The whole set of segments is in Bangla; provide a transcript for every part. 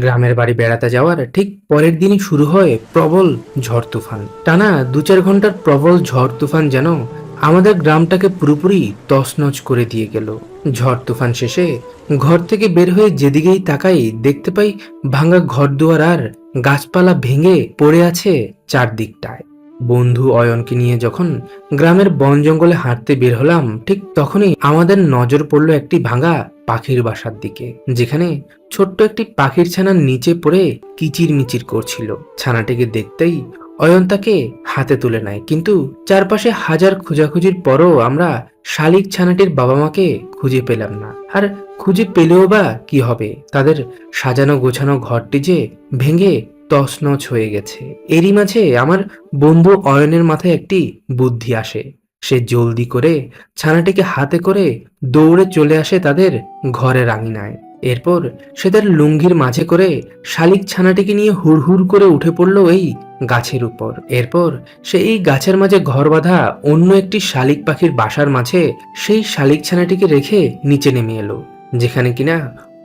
গ্রামের বাড়ি বেড়াতে যাওয়ার ঠিক পরের দিনই শুরু হয় প্রবল ঝড় তুফান। টানা দু চার ঘণ্টার প্রবল ঝড় তুফান যেন আমাদের গ্রামটাকে পুরোপুরি তছনছ করে দিয়ে গেল। ঝড় তুফান শেষে ঘর থেকে বের হয়ে যেদিকেই তাকাই দেখতে পাই ভাঙা ঘর দুয়ার আর গাছপালা ভেঙে পড়ে আছে চারদিকটায়। বন্ধু অয়নকে নিয়ে যখন গ্রামের বন জঙ্গলে হাঁটতে বের হলাম, ঠিক তখনই আমাদের নজর পড়ল একটি ভাঙা পাখির বাসার দিকে, যেখানে ছোট্ট একটি পাখির ছানার নিচে পড়ে কিচির মিচির করছিল। ছানাটিকে দেখতেই অয়ন তাকে হাতে তুলে নেয়, কিন্তু চারপাশে হাজার খোঁজাখুঁজির পরও আমরা শালিক ছানাটির বাবা মাকে খুঁজে পেলাম না। আর খুঁজে পেলেও বা কি হবে? তাদের সাজানো গোছানো ঘরটি যে ভেঙে তছনছ হয়ে গেছে। এরই মাঝে আমার বন্ধু অয়নের মাথায় একটি বুদ্ধি আসে। সে জলদি করে ছানাটিকে হাতে করে দৌড়ে চলে আসে তাদের ঘরের আঙিনায় এরপর সে তার লুঙ্গির মাঝে করে শালিক ছানাটিকে নিয়ে হুড়হুড় করে উঠে পড়ল এই গাছের উপর। এরপর সে এই গাছের মাঝে ঘর বাঁধা অন্য একটি শালিক পাখির বাসার মাঝে সেই শালিক ছানাটিকে রেখে নিচে নেমে এলো, যেখানে কিনা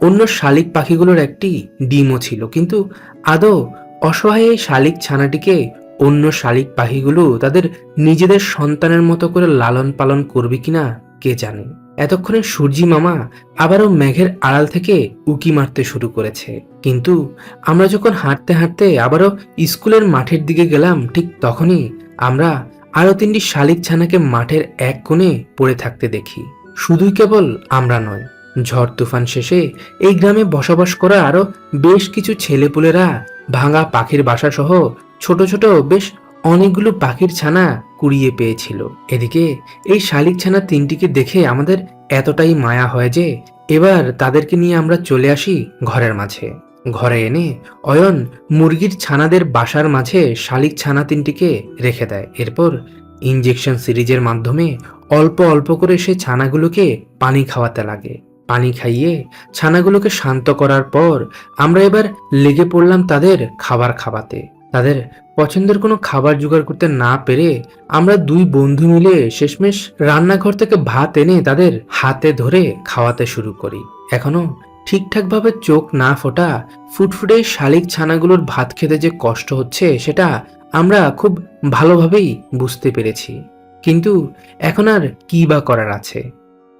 অন্য শালিক পাখিগুলোর একটি ডিমও ছিল, কিন্তু আদৌ অসহায় এই শালিক ছানাটিকে অন্য শালিক পাখিগুলো তাদের নিজেদের সন্তানের মতো করে লালন পালন করবে কিনা কে জানে? এতক্ষণে সূর্যি মামা আবারও মেঘের আড়াল থেকে উকি মারতে শুরু করেছে। কিন্তু আমরা যখন হাঁটতে হাঁটতে আবারও স্কুলের মাঠের দিকে গেলাম, ঠিক তখনই আমরা আরও তিনটি শালিক ছানাকে মাঠের এক কোণে পড়ে থাকতে দেখি। শুধুই কেবল আমরা নয় ঝড় তুফান শেষে এই গ্রামে বসবাস করা আরও বেশ কিছু ছেলেপুলেরা, ভাঙা পাখির বাসা সহ ছোট ছোট বেশ অনেকগুলো পাখির ছানা কুড়িয়ে পেয়েছিল। এদিকে এই শালিক ছানা তিনটিকে দেখে আমাদের এতটাই মায়া হয় যে এবার তাদেরকে নিয়ে আমরা চলে আসি ঘরের মাঝে। ঘরে এনে অয়ন মুরগির ছানাদের বাসার মাঝে শালিক ছানা তিনটিকে রেখে দেয়। এরপর ইঞ্জেকশন সিরিজের মাধ্যমে অল্প অল্প করে সে ছানাগুলোকে পানি খাওয়াতে লাগে। পানি খাইয়ে ছানাগুলোকে শান্ত করার পর আমরা এবার লেগে পড়লাম তাদের খাবার খাওয়াতে। তাদের পছন্দের কোনো খাবার জোগাড় করতে না পেরে আমরা দুই বন্ধু মিলে শেষমেশ রান্নাঘর থেকে ভাত এনে তাদের হাতে ধরে খাওয়াতে শুরু করি। এখনও ঠিকঠাকভাবে চোখ না ফোটা ফুটফুটে শালিক ছানাগুলোর ভাত খেতে যে কষ্ট হচ্ছে সেটা আমরা খুব ভালোভাবেই বুঝতে পেরেছি। কিন্তু এখন আর কি বা করার আছে?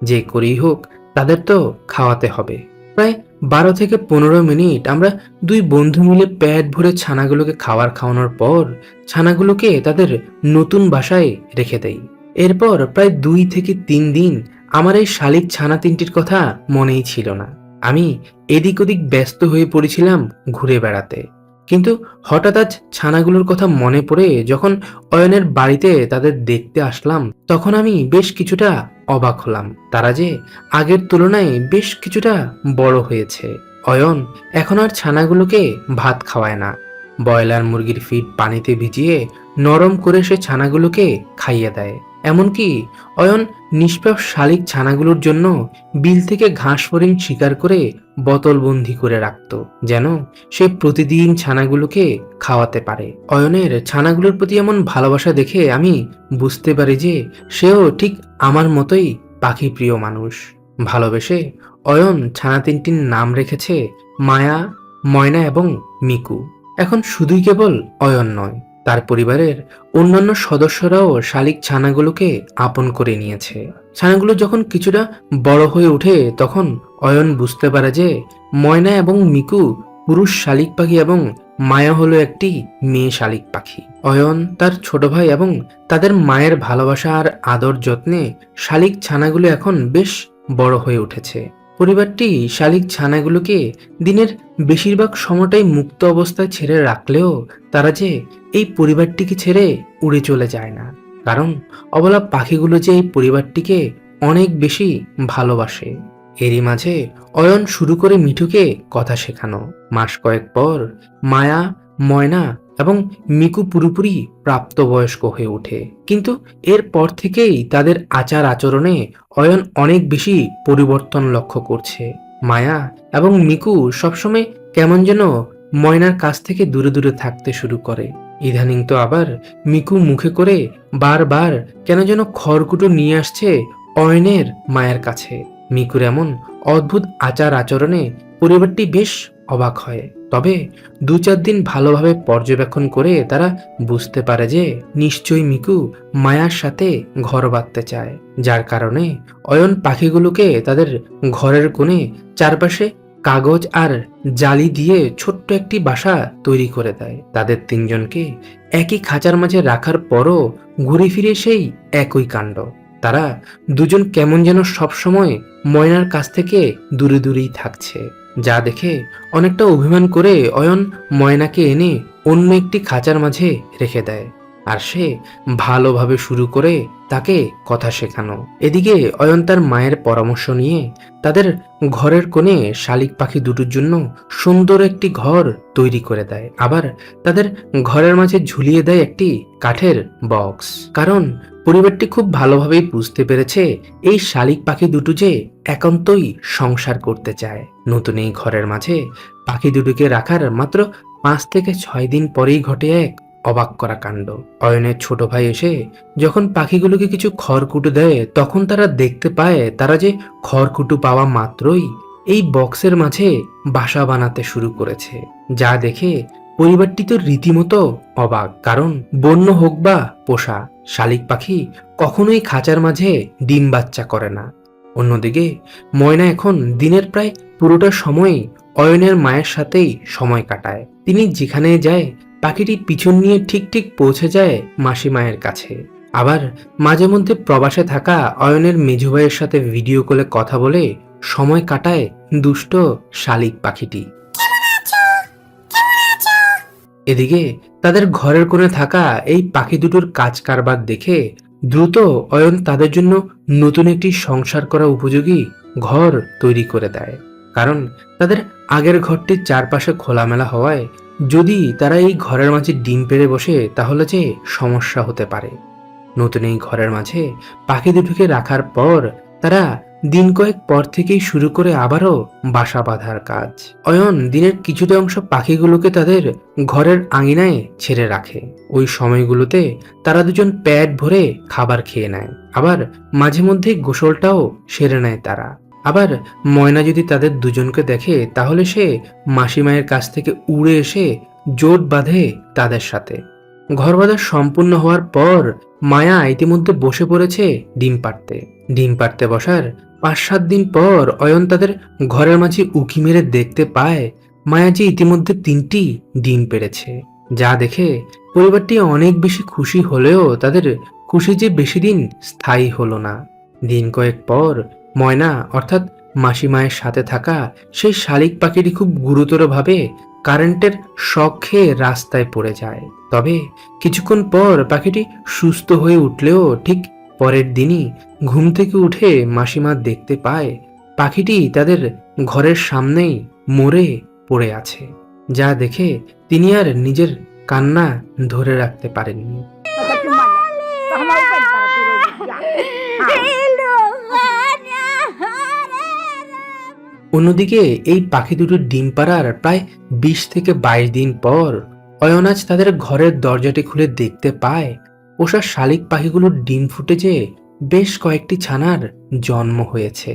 যে করেই হোক তাদের তো খাওয়াতে হবে। প্রায় বারো থেকে পনেরো মিনিট আমরা দুই বন্ধু মিলে পেট ভরে ছানাগুলোকে খাবার খাওয়ানোর পর ছানাগুলোকে তাদের নতুন বাসায় রেখে দেই। এরপর প্রায় দুই থেকে তিন দিন আমার এই শালিক ছানা তিনটির কথা মনেই ছিল না। আমি এদিক ওদিক ব্যস্ত হয়ে পড়েছিলাম ঘুরে বেড়াতে। কিন্তু হঠাৎ আজ ছানাগুলোর কথা মনে পড়ে যখন অয়নের বাড়িতে তাদের দেখতে আসলাম, তখন আমি বেশ কিছুটা অবাক হলাম। তারা যে আগের তুলনায় বেশ কিছুটা বড় হয়েছে। অয়ন, এখন আর ছানাগুলোকে ভাত খাওয়ায় না। ব্রয়লার মুরগির ফিড পানিতে ভিজিয়ে নরম করে সে ছানাগুলোকে খাইয়ে দেয়। এমনকি অয়ন নিষ্পাপ শালিক ছানাগুলোর জন্য বিল থেকে ঘাস ফরিং শিকার করে বোতলবন্দি করে রাখত, যেন সে প্রতিদিন ছানাগুলোকে খাওয়াতে পারে। অয়নের ছানাগুলোর প্রতি এমন ভালোবাসা দেখে আমি বুঝতে পারি যে সেও ঠিক আমার মতোই পাখি প্রিয় মানুষ। ভালোবেসে অয়ন ছানা তিনটির নাম রেখেছে মায়া, ময়না এবং মিকু। এখন শুধুই কেবল অয়ন নয়। তার পরিবারের অন্যান্য সদস্যরাও শালিক ছানাগুলোকে আপন করে নিয়েছে। ছানাগুলো যখন কিছুটা বড় হয়ে ওঠে, তখন অয়ন বুঝতে পারে যে ময়না এবং মিকু পুরুষ শালিক পাখি এবং মায়া হলো একটি মেয়ে শালিক পাখি। অয়ন তার ছোট ভাই এবং তাদের মায়ের ভালোবাসা আর আদর যত্নে শালিক ছানাগুলো এখন বেশ বড় হয়ে উঠেছে। পরিবারটি শালিক ছানাগুলোকে দিনের বেশিরভাগ সময়টাই মুক্ত অবস্থায় ছেড়ে রাখলেও তারা যে এই পরিবারটিকে ছেড়ে উড়ে চলে যায় না। কারণ অবলা পাখিগুলো যে এই পরিবারটিকে অনেক বেশি ভালোবাসে। এরই মাঝে অয়ন শুরু করে মিঠুকে কথা শেখানো। মাস কয়েক পর মায়া, ময়না এবং মিকু পুরোপুরি প্রাপ্তবয়স্ক হয়ে ওঠে। কিন্তু এরপর থেকেই তাদের আচার আচরণে অয়ন অনেক বেশি পরিবর্তন লক্ষ্য করছে। মায়া এবং মিকু সবসময় কেমন যেন ময়নার কাছ থেকে দূরে দূরে থাকতে শুরু করে। ইদানিং তো আবার মিকু মুখে করে বারবার কেন যেন খড়কুটো নিয়ে আসছে অয়নের মায়ের কাছে। মিকুর এমন অদ্ভুত আচার আচরণে পরিবারটি বেশ অবাক হয়। তবে দু চার দিন ভালোভাবে পর্যবেক্ষণ করে তারা বুঝতে পারে যে নিশ্চয়ই মিকু মায়ার সাথে ঘর বাঁধতে চায়। যার কারণে অয়ন পাখিগুলোকে তাদের ঘরের কোণে চারপাশে কাগজ আর জালি দিয়ে ছোট্ট একটি বাসা তৈরি করে দেয়। তাদের তিনজনকে একই খাঁচার মাঝে রাখার পরও ঘুরে ফিরে সেই একই কাণ্ড। তারা দুজন কেমন যেন সবসময় ময়নার কাছ থেকে দূরে দূরেই থাকছে। যা দেখে অনেকটা অভিমান করে অয়ন ময়নাকে এনে অন্য একটি খাঁচার মাঝে রেখে দেয়। আর সে ভালোভাবে শুরু করে তাকে কথা শেখানো। এদিকে অয়ন তার মায়ের পরামর্শ নিয়ে তাদের ঘরের কোণে শালিক পাখি দুটোর জন্য সুন্দর একটি ঘর তৈরি করে দেয়। আবার তাদের ঘরের মাঝে ঝুলিয়ে দেয় একটি কাঠের বক্স। কারণ পরিবারটি খুব ভালোভাবেই বুঝতে পেরেছে এই শালিক পাখি দুটো যে একান্তই সংসার করতে চায়। নতুন এই ঘরের মাঝে পাখি দুটোকে রাখার মাত্র পাঁচ থেকে ছয় দিন পরেই ঘটে এক অবাক করা কাণ্ড। অয়নের ছোট ভাই এসে যখন পাখিগুলোকে কিছু খড়কুটো দেয়, তখন তারা দেখতে পায় তারা যে খড়কুটো পাওয়া মাত্রই এই বক্সের মাঝে বাসা বানাতে শুরু করেছে। যা দেখে পরিবারটি তো রীতিমতো অবাক, কারণ বন্য হোক বা পোষা শালিক পাখি কখনোই খাঁচার মাঝে ডিম বাচ্চা করে না। অন্যদিকে, ময়না এখন দিনের প্রায় পুরোটা সময় অয়নের মায়ের সাথেই সময় কাটায়। তিনি যেখানে যায়, পাখিটি পিছন নিয়ে ঠিক ঠিক পৌঁছে যায় মাসি মায়ের কাছে। আবার মাঝে মধ্যে প্রবাসে থাকা অয়নের মেজু ভাইয়ের সাথে ভিডিও কলে কথা বলে সময় কাটায় দুষ্ট শালিক পাখিটি। এদিকে তাদের ঘরের কোণে থাকা এই পাখি দুটোর কাজ কারবার দেখে দ্রুত অয়ন তাদের জন্য নতুন একটি সংসার করা উপযোগী ঘর তৈরি করে দেয়। কারণ তাদের আগের ঘরটির চারপাশে খোলামেলা হওয়ায় যদি তারা এই ঘরের মাঝে ডিম পেড়ে বসে, তাহলে যে সমস্যা হতে পারে। নতুন এই ঘরের মাঝে পাখি দুটোকে রাখার পর তারা দিন কয়েক পর থেকেই শুরু করে আবারও বাসা বাঁধার কাজ। অয়ন দিনের কিছুটা অংশ পাখিগুলোকে তাদের ঘরের আঙিনায় ছেড়ে রাখে। ওই সময়গুলোতে তারা দুজন প্যাট ভরে খাবার খেয়ে নেয়। আবার মাঝে মধ্যে গোসলটাও সেরে নেয় তারা। আবার ময়না যদি তাদের দুজনকে দেখে, তাহলে সে মাসিমায়ের কাছ থেকে উড়ে এসে জোট বাঁধে তাদের সাথে। ঘর বাঁধা সম্পূর্ণ হওয়ার পর মায়া ইতিমধ্যে বসে পড়েছে ডিম পাড়তে। ডিম পাড়তে বসার পাঁচ সাত দিন পর অয়ন তাদের ঘরের মাঝে উকি মেরে দেখতে পায় মায়া যে ইতিমধ্যে তিনটি ডিম পেড়েছে। যা দেখে পরিবারটি অনেক বেশি খুশি হলেও তাদের খুশি যে বেশি দিন স্থায়ী হলো না। দিন কয়েক পর ময়না, অর্থাৎ মাসিমায়ের সাথে থাকা সেই শালিক পাখিটি খুব গুরুতরভাবে কারেন্টের শখ খেয়ে রাস্তায় পড়ে যায়। তবে কিছুক্ষণ পর পাখিটি সুস্থ হয়ে উঠলেও ঠিক পরের দিনই ঘুম থেকে উঠে মাসিমা দেখতে পায় পাখিটি তাদের ঘরের সামনেই মরে পড়ে আছে, যা দেখে তিনি আর নিজের কান্না ধরে রাখতে পারেননি. অন্যদিকে এই পাখি দুটোর ডিম পাড়ার প্রায় বিশ থেকে বাইশ দিন পর অয়নাজ তাদের ঘরের দরজাটি খুলে দেখতে পায় পোষা শালিক পাখিগুলোর ডিম ফুটে যে বেশ কয়েকটি ছানার জন্ম হয়েছে।